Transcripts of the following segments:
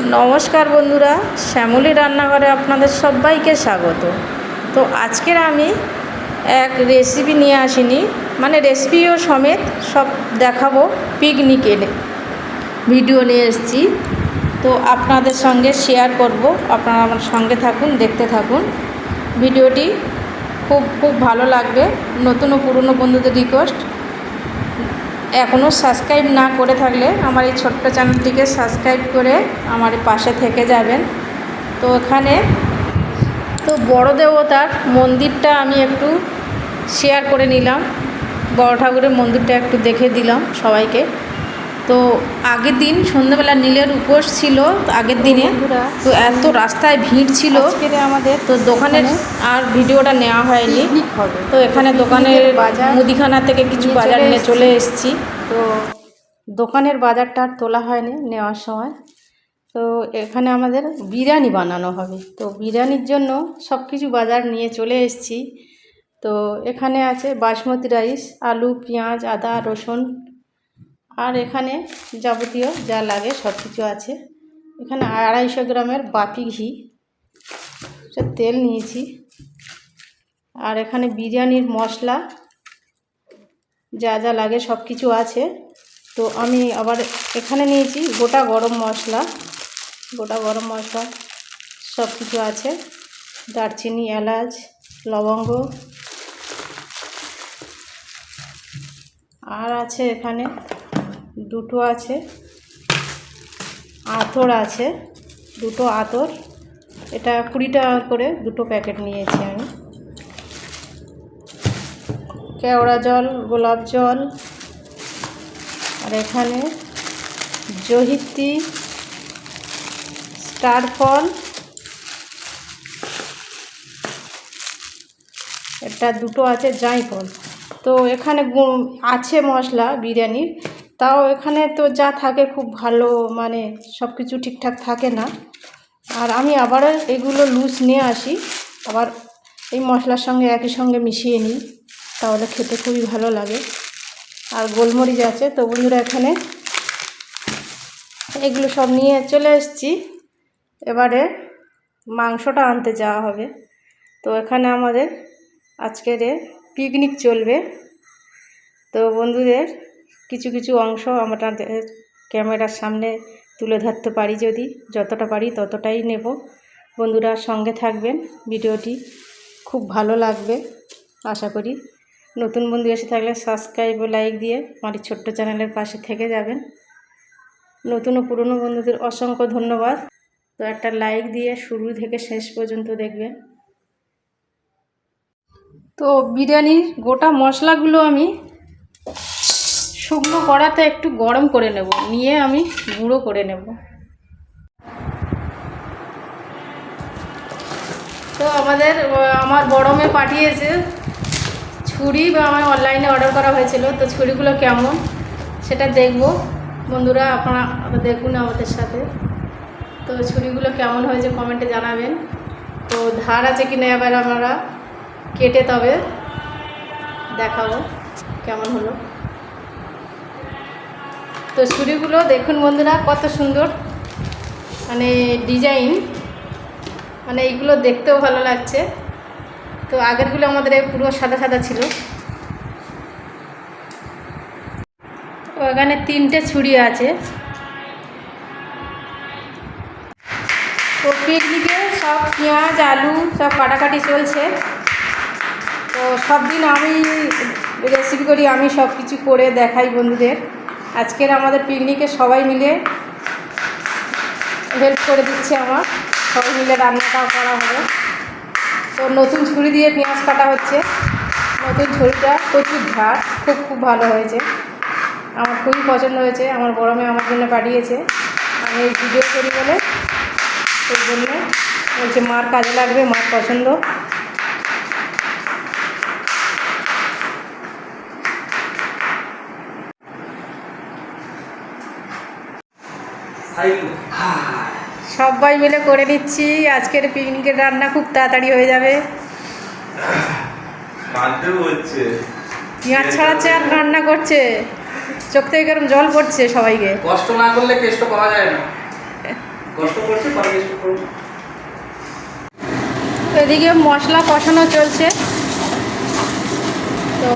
নমস্কার বন্ধুরা, শ্যামলী রান্নাঘরে আপনাদের সবাইকে স্বাগত। তো আজকের আমি এক রেসিপি নিয়ে আসিনি মানে রেসিপিও সমেত সব দেখাবো পিকনিকে ভিডিও নিয়ে এসেছি। তো আপনাদের সঙ্গে শেয়ার করব, আপনারা আমার সঙ্গে থাকুন, দেখতে থাকুন। ভিডিওটি খুব খুব ভালো লাগবে, নতুন ও পুরনো বন্ধুদের রিকোয়েস্ট এখনও সাবস্ক্রাইব না করে থাকলে আমার এই ছোট্ট চ্যানেলটিকে সাবস্ক্রাইব করে আমার পাশে থেকে যাবেন। তো এখানে তো বড় দেবতার মন্দিরটা আমি একটু শেয়ার করে নিলাম। বড় ঠাকুরের মন্দিরটা একটু দেখে দিলাম সবাইকে। তো আগের দিন সন্ধ্যাবেলা নীলের উপোস ছিল আগের দিনে। তো এত রাস্তায় ভিড় ছিল। আমাদের তো দোকানের আর ভিডিওটা নেওয়া হয়নি। তো এখানে দোকানের বাজার মুদিখানা থেকে কিছু বাজার নিয়ে চলে এসেছি। তো দোকানের বাজারটা আর তোলা হয়নি নেওয়ার সময়। তো এখানে আমাদের বিরিয়ানি বানানো হবে। তো বিরিয়ানির জন্য সব কিছু বাজার নিয়ে চলে এসেছি। তো এখানে আছে বাসমতি রাইস আলু পেঁয়াজ আদা রসুন আর এখানে যাবতীয় যা লাগে সব কিছু আছে। এখানে আড়াইশো গ্রামের বাপি ঘি। তেল নিয়েছি। আর এখানে বিরিয়ানির মশলা যা যা লাগে সব কিছু আছে। তো আমি আবার এখানে নিয়েছি গোটা গরম মশলা। গোটা গরম মশলা সব কিছু আছে। দারচিনি, এলাচ, লবঙ্গ। আর আছে এখানে দুটো আছে, আতর আছে, দুটো আতর। এটা কুড়ি টাকা করে দুটো প্যাকেট নিয়েছি আমি। কেওড়া জল, গোলাপ জল, আর এখানে জহিত্রী স্টার ফল, এটা দুটো আছে জাঁইফল তো এখানে আছে মশলা, বিরিয়ানির। তাও এখানে তো যা থাকে খুব ভালো মানে সব কিছু ঠিকঠাক থাকে না। আর আমি আবার এগুলো লুজ নিয়ে আসি, আবার এই মশলার সঙ্গে একই সঙ্গে মিশিয়ে নিই, তাহলে খেতে খুবই ভালো লাগে। আর গোলমরিচ আছে, তো বন্ধুরা এখানে এগুলো সব নিয়ে চলে এসেছি। এবারে মাংসটা আনতে যাওয়া হবে। তো এখানে আমাদের আজকের পিকনিক চলবে। তো বন্ধুদের কিছু কিছু অংশ আমাদের ক্যামেরার সামনে তুলে ধরতে পারি যদি, যতটা পারি ততটাই নেব। বন্ধুরা সঙ্গে থাকবেন, ভিডিওটি খুব ভালো লাগবে, আশা করি। নতুন বন্ধু এসে থাকলে সাবস্ক্রাইব ও লাইক দিয়ে আমার ছোট্ট চ্যানেলের পাশে থেকে যাবেন। নতুন ও পুরনো বন্ধুদের অসংখ্য ধন্যবাদ। তো একটা লাইক দিয়ে শুরু থেকে শেষ পর্যন্ত দেখবেন। তো বিরিয়ানির গোটা মশলাগুলো আমি শুকনো কড়াতে একটু গরম করে নেব, নিয়ে আমি গুঁড়ো করে নেব। তো আমাদের আমার বড় মেয়ে পাঠিয়েছে ছুরি, বা আমার অনলাইনে অর্ডার করা হয়েছিল, তো ছুরিগুলো কেমন সেটা দেখব। বন্ধুরা, আপনারা দেখুন আমাদের সাথে। তো ছুরিগুলো কেমন হয়েছে কমেন্টে জানাবেন। তো ধার আছে কিনা এবার আমরা কেটে তবে দেখাবো কেমন হলো। তো ছুরিগুলো দেখুন বন্ধুরা, কত সুন্দর। মানে ডিজাইন মানে এইগুলো দেখতেও ভালো লাগছে। তো আগেরগুলো আমাদের পুরো সাদা সাদা ছিল। তো এখানে তিনটে ছুরি আছে। তো পিকনিকে সব পেঁয়াজ, আলু, সব কাটাকাটি চলছে। তো সব দিন আমি রেসিপি করি, আমি সব কিছু করে দেখাই বন্ধুদের। আজকের আমাদের পিকনিকে সবাই মিলে হেল্প করে দিচ্ছে আমার। সবাই মিলে রান্নাটাও করা হবে। তো নতুন ছুরি দিয়ে পেঁয়াজ কাটা হচ্ছে। নতুন ছুরিটা প্রচুর ঝাড় খুব খুব ভালো হয়েছে। আমার খুবই পছন্দ হয়েছে। আমার বড় মেয়ে আমার জন্য পাঠিয়েছে। আমি এই ভিডিও করি বলে সেই জন্য বলছে মার কাজে লাগবে, মার পছন্দ। সবাই মিলে করে নিচ্ছি। আজকের পিকনিকের রান্না খুব তাড়াতাড়ি হয়ে যাবে। পেঁয়াজ ছাড়াচ্ছে আর রান্না করছে। চোখ থেকে এরকম জল পড়ছে সবাইকে। কষ্ট না করলে কেষ্ট পাওয়া যায় না। কষ্ট করছে পরে একটু করুন এদিকে মশলা কষানো চলছে। তো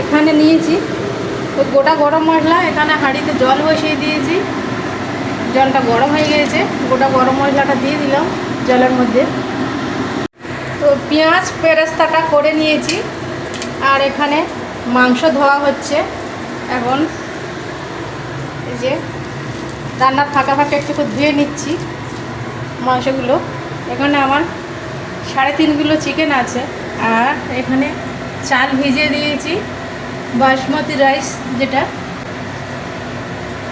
এখানে নিয়েছি। তো গোটা গরম মশলা এখানে হাঁড়িতে জল বসিয়ে দিয়েছি। জলটা গরম হয়ে গিয়েছে গোটা গরম মশলাটা দিয়ে দিলাম জলের মধ্যে। তো পেঁয়াজ পেরেস্তাটা করে নিয়েছি, আর এখানে মাংস ধোয়া হচ্ছে। এখন এই যে রান্নার ফাঁকা ফাঁকা একটু ধুয়ে নিচ্ছি মাংসগুলো। এখানে আমার সাড়ে তিন কিলো চিকেন আছে, আর এখানে চাল ভিজিয়ে দিয়েছি, বাসমতি রাইস যেটা।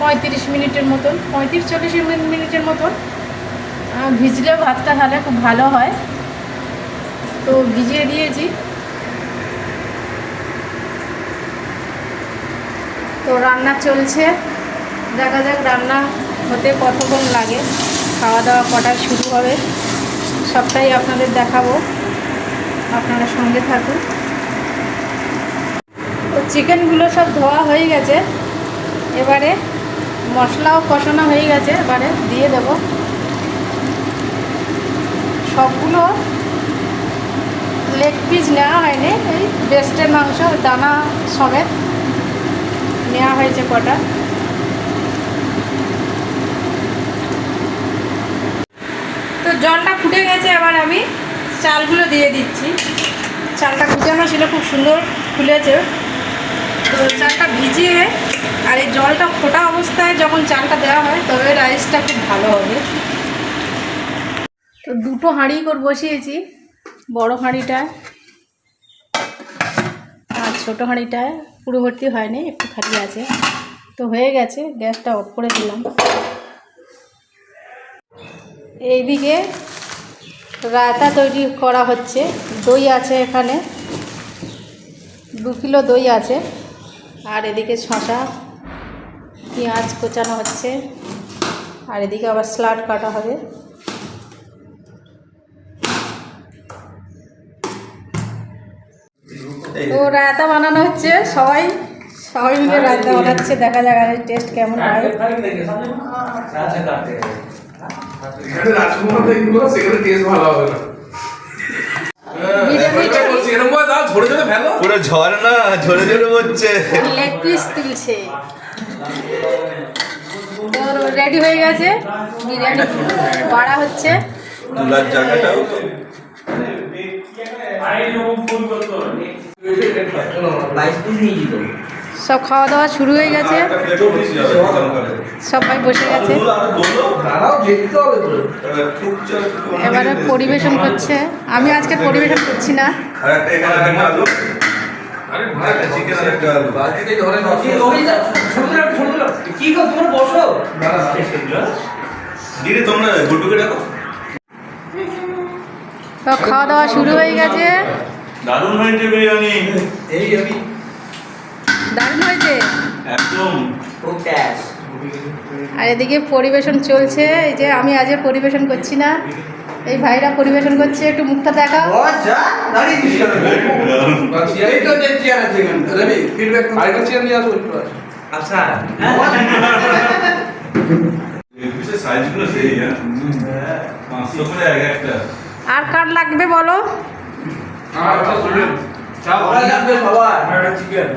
পঁয়ত্রিশ মিনিটের মতন, পঁয়ত্রিশ চল্লিশ মিনিটের মতন। ভিজলে ভাতটা তাহলে খুব ভালো হয়। তো ভিজিয়ে দিয়েছি। তো রান্না চলছে। দেখা যাক রান্না হতে কতক্ষণ লাগে। খাওয়া দাওয়া কটায় শুরু হবে, সবটাই আপনাদের দেখাবো। আপনারা সঙ্গে থাকুন। তো চিকেনগুলো সব ধোয়া হয়ে গেছে। এবারে মশলাও কষানো হয়ে গেছে, এবারে দিয়ে দেব। সবগুলো লেগ পিস নেওয়া হয়নি, এই বেস্টের মাংস, দানা সমেত নেওয়া হয়েছে কটা। তো জলটা ফুটে গেছে, এবার আমি চালগুলো দিয়ে দিচ্ছি। চালটা ফুটানো ছিল, খুব সুন্দর ফুলেছে। চালটা ভিজিয়ে আর এই জলটা ফোটা অবস্থায় যখন চালটা দেওয়া হয়, তবে রাইসটা খুব ভালো হবে। তো দুটো হাঁড়ি করে বসিয়েছি, বড় হাঁড়িটায় আর ছোটো হাঁড়িটায়। পুরো ভর্তি হয়নি, একটু খালি আছে। তো হয়ে গেছে, গ্যাসটা অফ করে দিলাম। এইদিকে রায়তা তৈরি করা হচ্ছে, দই আছে এখানে। দু কিলো দই আছে। আর এদিকে শশা, পেঁয়াজ কোচানো হচ্ছে। আর এদিকে আবার স্লাড কাটা হবে। তো রায়তা বানানো হচ্ছে, সবাই সবাই মিলে রায়তা বানাচ্ছে। দেখা যাক টেস্ট কেমন হয়। আচ্ছা সেখানে টেস্ট ভালো হবে না। পুরো ঝর্ণা ঝরে ঝরে পড়ছে লেগ পিস তুলছে। রেডি হয়ে গেছে। বিরিয়ানি বাড়া হচ্ছে। তুলার জায়গাটাও তো। বাইশ পিস নিয়ে যেত। সব খাওয়া দাওয়া শুরু হয়ে গেছে। সবাই বসে গেছে। এবারে পরিবেশন করছে। আমি আজকে পরিবেশন করছি না। খাওয়া দাওয়া শুরু হয়ে গেছে। দারুণ হয়েছে বিরিয়ানি। এই আমি হয়েছে? আর এদিকে পরিবেশন চলছে। এই যে আমি আজকে পরিবেশন করছি না। এই ভাইরা পরিবেশন করছে। একটু মুখটা দেখাও। আচ্ছা। হ্যাঁ? আর কার লাগবে বলো? আর লাগবে সবার। চিকেন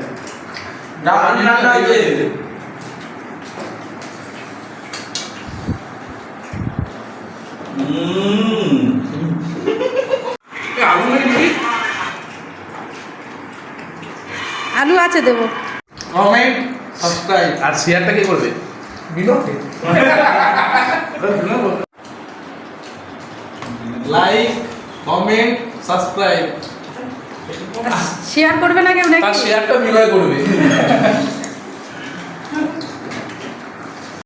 আলু আছে দেবো। কমেন্ট সাবস্ক্রাইব আর শেয়ারটা কে করবে? Binod like comment subscribe share করবে না কেউ নাকি? শেয়ারটা বিনয় করবে।